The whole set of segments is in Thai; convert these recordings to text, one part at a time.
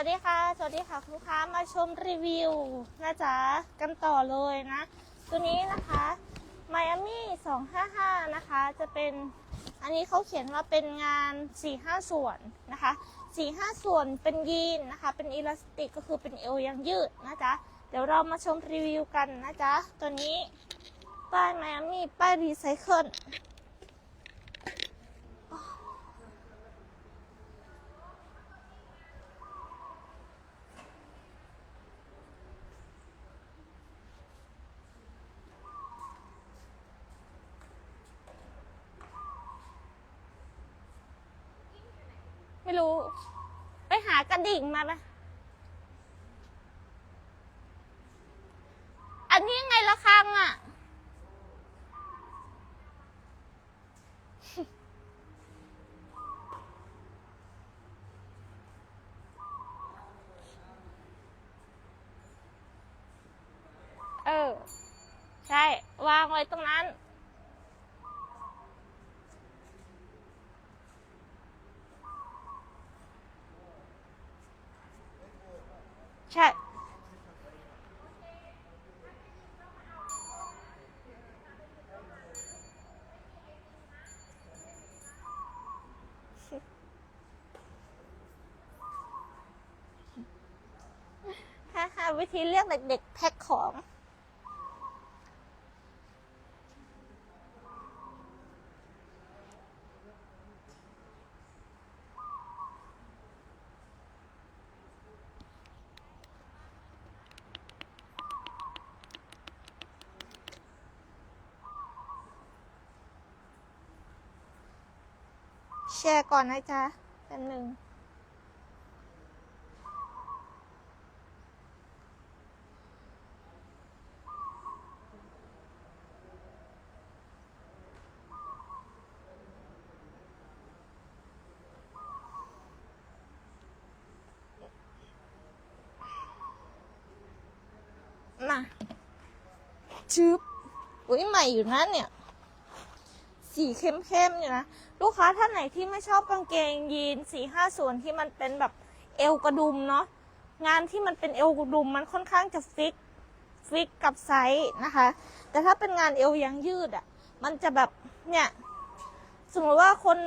วัสดีค่ะ สวัสดีค่ะคุณลูกค้ามาชมรีวิวนะจ๊ะกันต่อเลยนะ ตัวนี้นะคะ Miami 255 นะคะ จะเป็นอันนี้เขาเขียนว่าเป็นงาน 4-5 ส่วนนะคะ4-5 ส่วนเป็นยีนนะคะ เป็นอิลาสติกก็คือเป็นเอวยังยืดนะจ๊ะเดี๋ยวเรามาชมรีวิวกันนะจ๊ะตัวนี้ป้าย Miami ป้ายรีไซเคิล ไม่รู้ ไปหากระดิ่งมาไหมอันนี้ไงละครังอะ เออ ใช่ วางไว้ตรงนั้น ใช่ ฮ่าฮ่า วิธีเรียกเด็ก ๆ แพ็คของ แชร์ก่อนนะจ๊ะแป๊บหนึ่ง มา ชืบอุ้ยใหม่อยู่นะเนี่ย สีเข้มๆอยู่นะ ลูกค้าท่านไหนที่ไม่ชอบกางเกงยีนสี่ห้าส่วนที่มันเป็นแบบเอวกระดุมเนาะงานที่มันเป็นเอวกระดุมมันค่อนข้างจะฟิกฟิกกับไซส์นะคะ แต่ถ้าเป็นงานเอวยังยืดอะ่ะ มันจะแบบเนี่ยสมมติว่าคน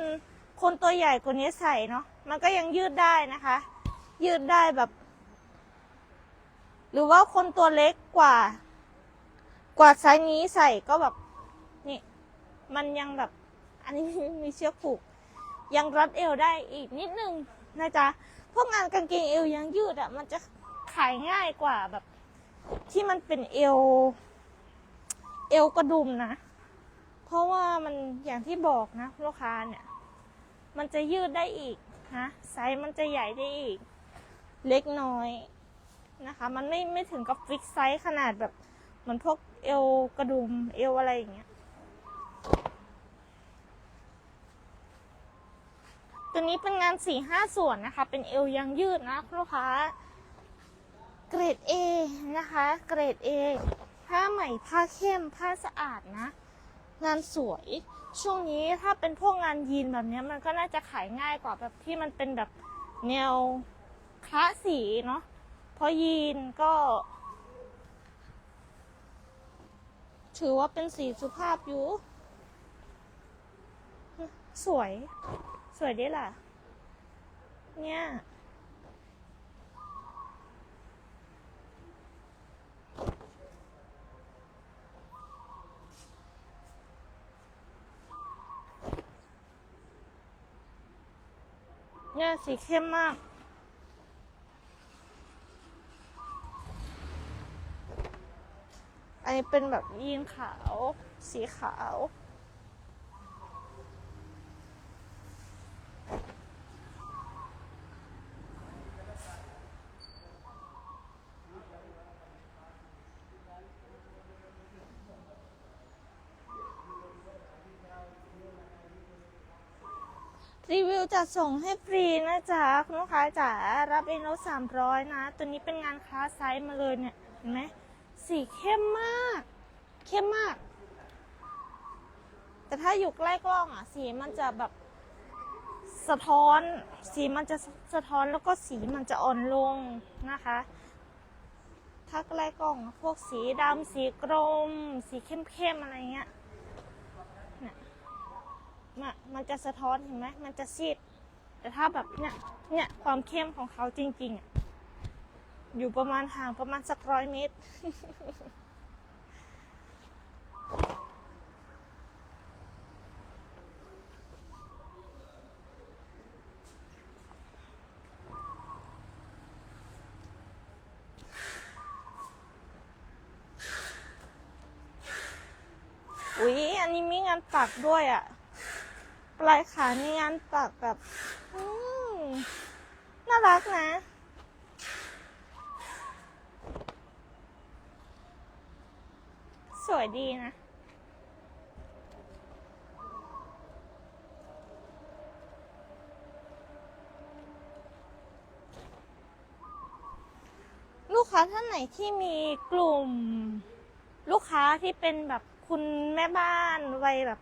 คนตัวใหญ่กว่านี้ใส่เนาะมันก็ยังยืดได้นะคะ ยืดได้แบบ หรือว่าคนตัวเล็กกว่า กว่าไซส์นี้ใส่ก็แบบนี่ มันยังแบบ อันนี้มีเชือกผูก ยังรัดเอวได้อีกนิดนึงนะจ๊ะพวกงานกางเกงเอวยังยืดอะมันจะขายง่ายกว่าแบบ ที่มันเป็นเอว เอวกระดุมนะ เพราะว่ามันอย่างที่บอกนะลูกค้าเนี่ย มันจะยืดได้อีกนะไซส์มันจะใหญ่ได้อีก เล็กน้อยนะคะ มันไม่ไม่ถึงกับฟิกไซส์ขนาดแบบเหมือนพวก เอวกระดุมเอวอะไรอย่างเงี้ย ตัวนี้เป็นงานสี่ห้าส่วนนะคะ เป็นเอวยังยืดนะลูกค้า เกรด A นะคะ เกรด A ผ้าใหม่ผ้าเข้มผ้าสะอาดนะ งานสวย ช่วงนี้ถ้าเป็นพวกงานยีนแบบนี้มันก็น่าจะขายง่ายกว่าแบบที่มันเป็นแบบแนวคละสีเนาะเพราะยีนก็ ถือว่าเป็นสีสุภาพอยู่ สวย สวยดีล่ะ เนี่ยเนี่ยสีเข้มมาก นนี้เป็นแบบยีนขาว สีขาว รีวิวจะส่งให้ฟรีนะจ๊ะ คุณลูกค้าจ๋ารับเองแล้วสามร้อยนะ ตัวนี้เป็นงานคลาสไซส์มาเลยเนี่ย เห็นไหม สีเข้มมาก เข้มมาก แต่ถ้าอยู่ใกล้กล้องอะ สีมันจะแบบสะท้อน สีมันจะสะท้อนแล้วก็สีมันจะอ่อนลงนะคะ ถ้าใกล้กล้องพวกสีดำสีกรม สีเข้มๆอะไรเงี้ยเนี่ยมันมันจะสะท้อนเห็นไหมมันจะซีด แต่ถ้าแบบเนี่ยเนี่ยความเข้มของเขาจริงๆอะ อยู่ประมาณห่างประมาณสักร้อยเมตร อุ๊ย อันนี้มีงานปักด้วยอะ่ะปลายขามีงานปักแบบอืมน่ารักนะ วยดีนะ ลูกค้าท่านไหนที่มีกลุ่ม ลูกค้าที่เป็นแบบคุณแม่บ้านวัยแบบ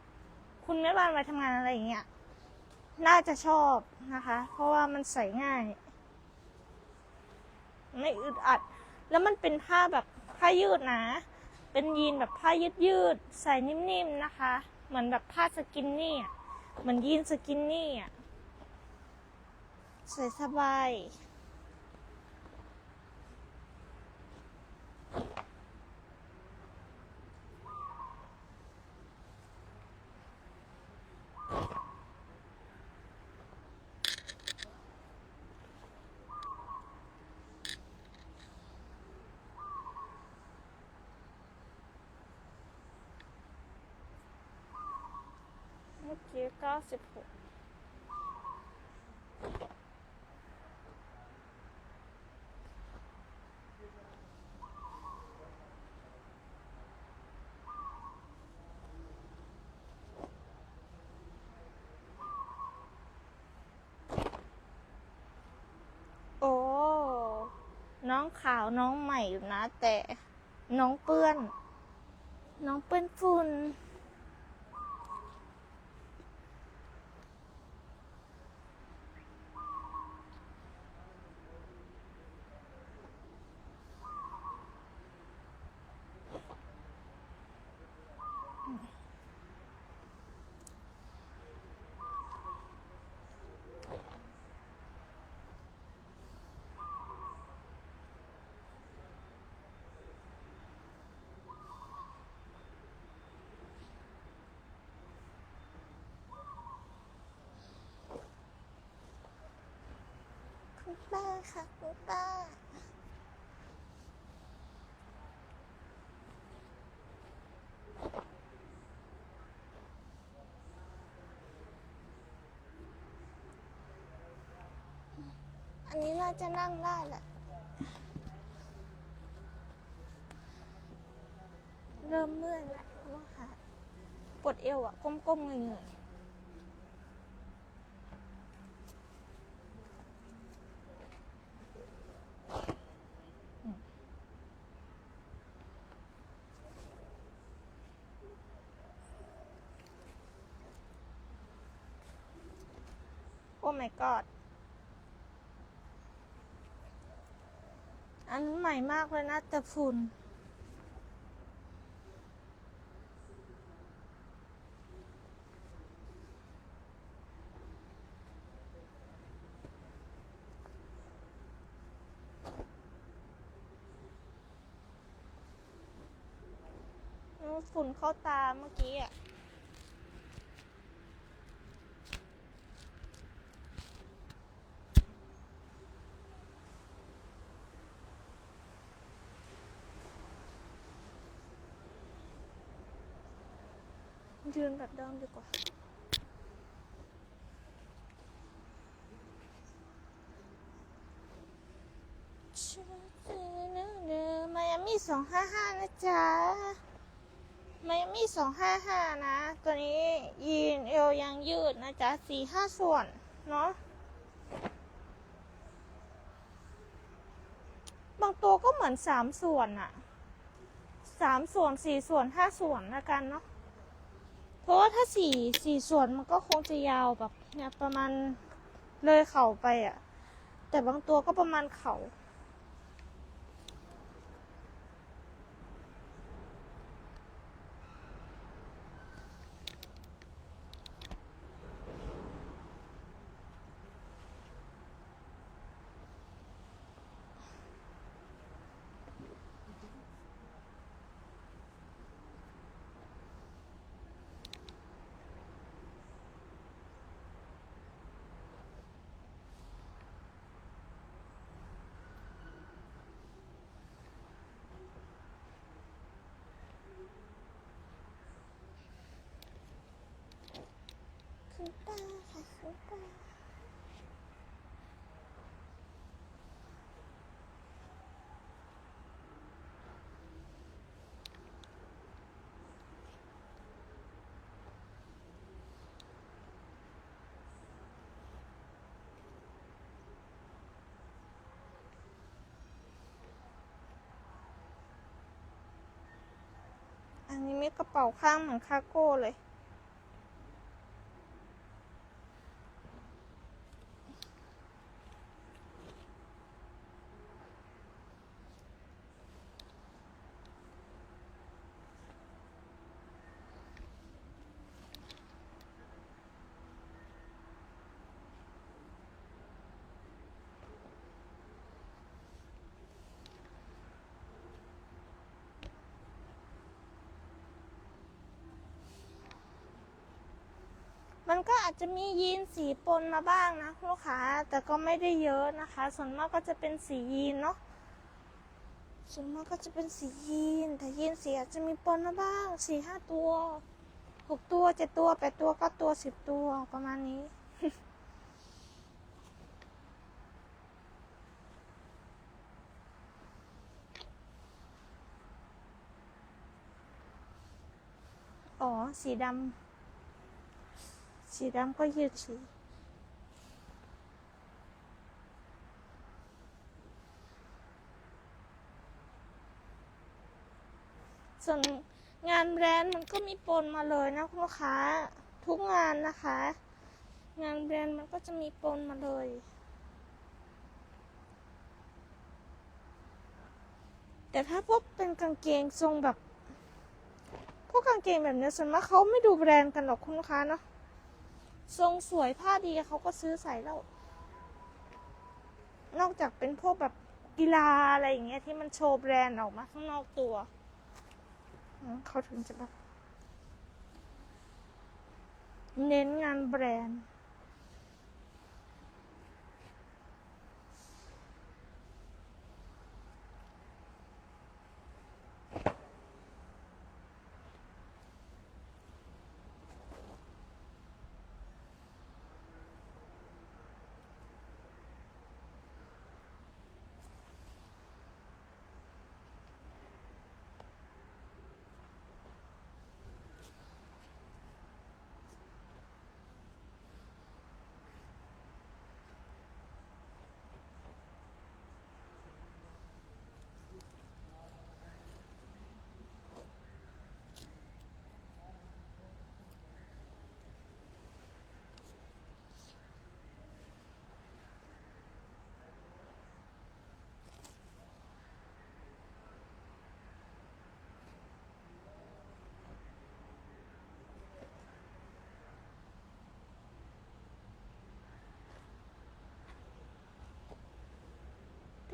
คุณแม่บ้านวัยทำงานอะไรอย่างเงี้ยน่าจะชอบนะคะ เพราะว่ามันใส่ง่าย ไม่อึดอัด แล้วมันเป็นผ้าแบบผ้ายืดนะ เป็นยีนแบบผ้ายืดยืดใส่นิ่มๆนะคะ เหมือนแบบผ้าสกินนี่อะเหมือนยีนสกินนี่อะใส่สบาย กี้เก้าสิบหกโอ้ น้องขาวน้องใหม่อยู่นะ แต่น้องเปื้อน น้องเปื้อนฝุ่น คุณป้าค่ะคุณป้าอันนี้น่าจะนั่งได้แหละเริ่มเมื่อยแล้วค่ะปวดเอวอะก้มๆเงยๆ my god อันใหม่มากเลยนะแต่ฝุ่นฝุ่นเข้าตาเมื่อกี้อะ ยืนแบบเดิมดีกว่ามายามี่สองห้าห้านะจ๊ะมายามี่สองห้าห้านะ ตัวนี้ยีนเอวยังยืดนะจ๊ะสี่ห้าส่วน เนาะบางตัวก็เหมือนสามส่วนอะสามส่วนสี่ส่วนห้าส่วนละกันเนาะ เพราะว่าถ้าสี่สี่ส่วนมันก็คงจะยาวแบบเนี่ยประมาณเลยเข่าไปอะแต่บางตัวก็ประมาณเข่า ขึ้นตาค่ะขึ้นตา อันนี้มีกระเป๋าข้างเหมือนคาโก้เลย อาจจะมียีนสีปนมาบ้างนะลูกค้าแต่ก็ไม่ได้เยอะนะคะ ส่วนมากก็จะเป็นสียีนเนาะส่วนมากก็จะเป็นสียีน แต่ยีนสีอาจจะมีปนมาบ้างสี่ห้าตัวหกตัวเจ็ดตัวแปดตัวเก้าตัวสิบตัวประมาณนี้อ๋อ สีดำ สีดำก็ยืดสีส่วนงานแบรนด์มันก็มีปนมาเลยนะคุณลูกค้าทุกงานนะคะ งานแบรนด์มันก็จะมีปนมาเลย แต่ถ้าพวกเป็นกางเกงทรงแบบ พวกกางเกงแบบนี้ส่วนมากเขาไม่ดูแบรนด์กันหรอกคุณลูกค้าเนาะ ทรงสวยผ้าดีเขาก็ซื้อใส่แล้ว นอกจากเป็นพวกแบบกีฬาอะไรอย่างเงี้ยที่มันโชว์แบรนด์ออกมาข้างนอกตัวเขาถึงจะแบบเน้นงานแบรนด์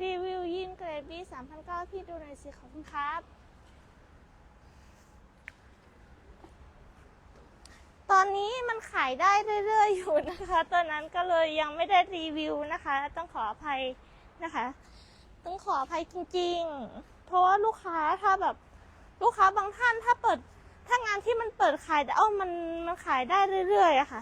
รีวิวยีน เกรดบีสามพันเก้าพี่ดูหน่อยสิขอบคุณครับ ตอนนี้มันขายได้เรื่อยๆอยู่นะคะ ตอนนั้นก็เลยยังไม่ได้รีวิวนะคะ ต้องขออภัยนะคะ ต้องขออภัยจริงๆ เพราะว่าลูกค้าถ้าแบบลูกค้าบางท่านถ้าเปิดถ้างานที่มันเปิดขายแต่เอ้ามันมันขายได้เรื่อยๆอะค่ะ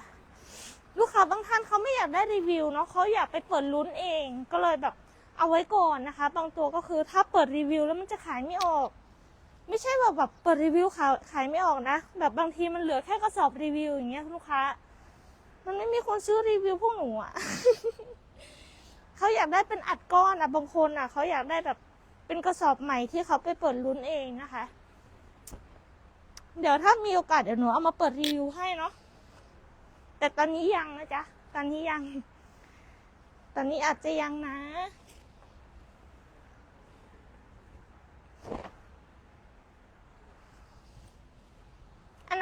ลูกค้าบางท่านเขาไม่อยากได้รีวิวเนาะเขาอยากไปเปิดลุ้นเองก็เลยแบบ เอาไว้ก่อนนะคะ บางตัวก็คือถ้าเปิดรีวิวแล้วมันจะขายไม่ออก ไม่ใช่แบบแบบเปิดรีวิวขายขายไม่ออกนะ แบบบางทีมันเหลือแค่กระสอบรีวิวอย่างเงี้ยลูกค้า มันไม่มีคนซื้อรีวิวพวกหนูอะเขาอยากได้เป็นอัดก้อนอะบางคนอะเขาอยากได้แบบเป็นกระสอบใหม่ที่เขาไปเปิดลุ้นเองนะคะ เดี๋ยวถ้ามีโอกาสเดี๋ยวหนูเอามาเปิดรีวิวให้เนาะแต่ตอนนี้ยังนะจ๊ะ ตอนนี้ยัง ตอนนี้อาจจะยังนะ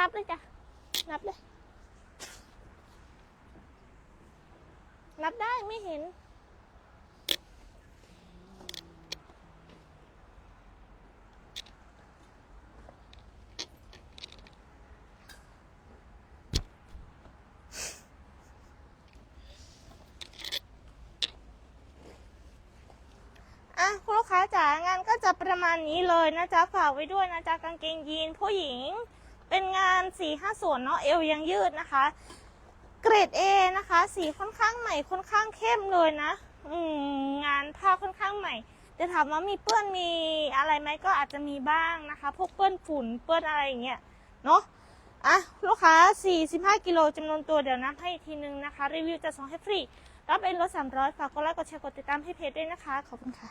นับเลยจ้ะ นับเลย นับได้ไม่เห็น อะคุณลูกค้าจ๋างานก็จะประมาณนี้เลยนะจ๊ะ ฝากไว้ด้วยนะจ๊ะกางเกงยีนผู้หญิง เป็นงานสีห้าส่วนเนาะเอวยังยืดนะคะ เกรด A นะคะ สีค่อนข้างใหม่ค่อนข้างเข้มเลยนะ อืมงานผ้าค่อนข้างใหม่แต่ถามว่ามีเปื้อนมีอะไรไหมก็อาจจะมีบ้างนะคะ พวกเปื้อนฝุ่นเปื้อนอะไรอย่างเงี้ยเนาะอะลูกค้า 45 กิโลจำนวนตัวเดี๋ยวนับให้อีกทีนึงนะคะ รีวิวจะส่งให้ฟรี รับเองลด300 ฝากกดไลค์กดแชร์กดติดตามให้เพจด้วยนะคะ ขอบคุณค่ะ